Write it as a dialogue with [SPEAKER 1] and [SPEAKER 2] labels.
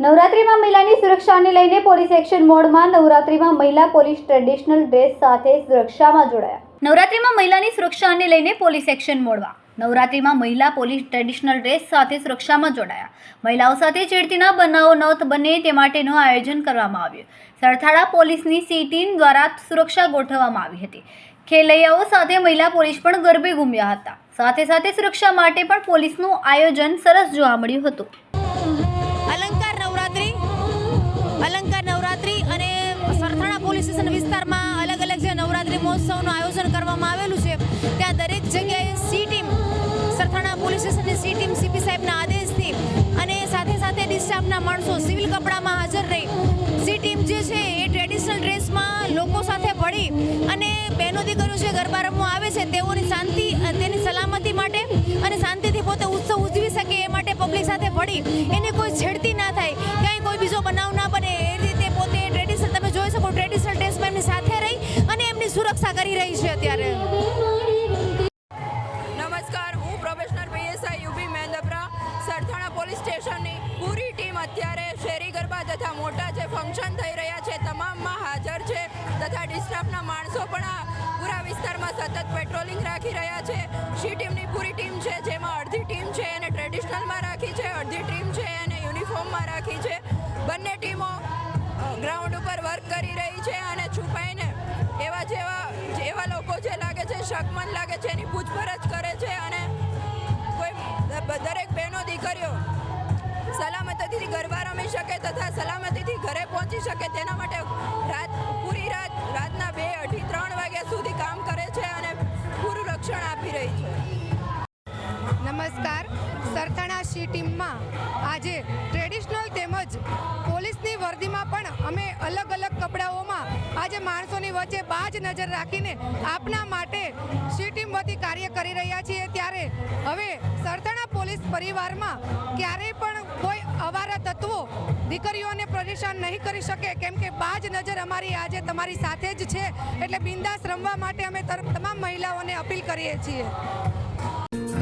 [SPEAKER 1] નવરાત્રિમાં મહિલાની સુરક્ષાને લઈને પોલીસ એક્શન મોડમાં નવરાત્રિમાં મહિલા પોલીસ ટ્રેડિશનલ ડ્રેસ સાથે સુરક્ષામાં જોડાયા. નવરાત્રિમાં મહિલાની સુરક્ષાને લઈને પોલીસ એક્શન મોડમાં. નવરાત્રિમાં મહિલા પોલીસ ટ્રેડિશનલ ડ્રેસ સાથે સુરક્ષામાં જોડાયા. મહિલાઓ સાથે છેડતીના બનાવો ન બને તે માટેનું આયોજન કરવામાં આવ્યું. સરથાળા પોલીસની સી ટીમ દ્વારા સુરક્ષા ગોઠવવામાં આવી હતી. ખેલૈયાઓ સાથે મહિલા પોલીસ પણ ગરબે ઘૂમ્યા હતા. સાથે સાથે સુરક્ષા માટે પણ પોલીસનું આયોજન સરસ જોવા મળ્યું હતું.
[SPEAKER 2] અલંકાર નવરાત્રિ અલંકાર નવરાત્રિ અને સરથાણા પોલીસ સ્ટેશન વિસ્તારમાં અલગ અલગ જે નવરાત્રિ મહોત્સવનું આયોજન કરવામાં આવેલું છે, ત્યાં દરેક જગ્યાએ સી ટીમ, સરથાણા પોલીસ સ્ટેશનની સી ટીમ સીપી સાહેબના આદેશથી અને સાથે સાથે ડિસ્ટાફના માણસો સિવિલ કપડામાં હાજર રહી. સી ટીમ જે છે એ ટ્રેડિશનલ ડ્રેસમાં લોકો સાથે ભળી અને બહેનો દીકરીઓ જે ગરબા રમવા આવે છે, તેઓની શાંતિ, તેની સલામતી માટે અને શાંતિથી પોતે ઉત્સવ ઉજવી શકે એ માટે પબ્લિક સાથે ભળી એને કોઈ છેડતી ના થાય, ક્યાંય કોઈ બીજો બનાવ ના બને. એ રીતે પોતે ટ્રેડિશનલ તમે જોઈ શકો ટ્રેડિશનલ ડ્રેસમાં એમની સાથે રહી અને એમની સુરક્ષા કરી રહી છે અત્યારે.
[SPEAKER 3] નમસ્કાર, હું professional PSI UP Mahendrapara Sarthana police સ્ટેશનની પૂરી ટીમ અત્યારે શેરી ગરબા તથા મોટા જે ફંક્શન થઈ રહ્યા છે, તમામમાં હાજર છે. તથા ડિસ્ટાફના માણસો પણ આ પૂરા વિસ્તારમાં સતત પેટ્રોલિંગ રાખી રહ્યા છે. સી ટીમની પૂરી ટીમ છે? જેમાં અડધી ટીમ છે એને ટ્રેડિશનલમાં રાખી છે, અડધી ટીમ છે એને યુનિફોર્મમાં રાખી છે. બંને ટીમો ગ્રાઉન્ડ ઉપર વર્ક કરી રહી છે અને છુપાઈને એવા જેવા જેવા લોકો જે લાગે છે શકમન લાગે છે, એની પૂછપરછ કરે છે અને કોઈ દરેક બહેનો દીકરીઓ સલામતીથી ગરબા રમી શકે તથા સલામતીથી ઘરે પહોંચી શકે. તેના માટે રાત, પૂરી રાત
[SPEAKER 4] નમસ્કાર. સરથાણા સી ટીમમાં આજે ટ્રેડિશનલ તેમજ પોલીસની વર્દીમાં પણ અમે અલગ અલગ કપડાઓમાં આજે માણસોની વચ્ચે બાજ નજર રાખીને આપના માટે સી ટીમ વતી કાર્ય કરી રહ્યા છીએ. ત્યારે હવે સરથાણા પોલીસ પરિવારમાં ક્યારેય પણ કોઈ અવારા તત્વો દીકરીઓને પરેશાન નહીં કરી શકે, કેમ કે બાજ નજર અમારી આજે તમારી સાથે જ છે. એટલે બિંદાસ રમવા માટે અમે તમામ મહિલાઓને અપીલ કરીએ છીએ.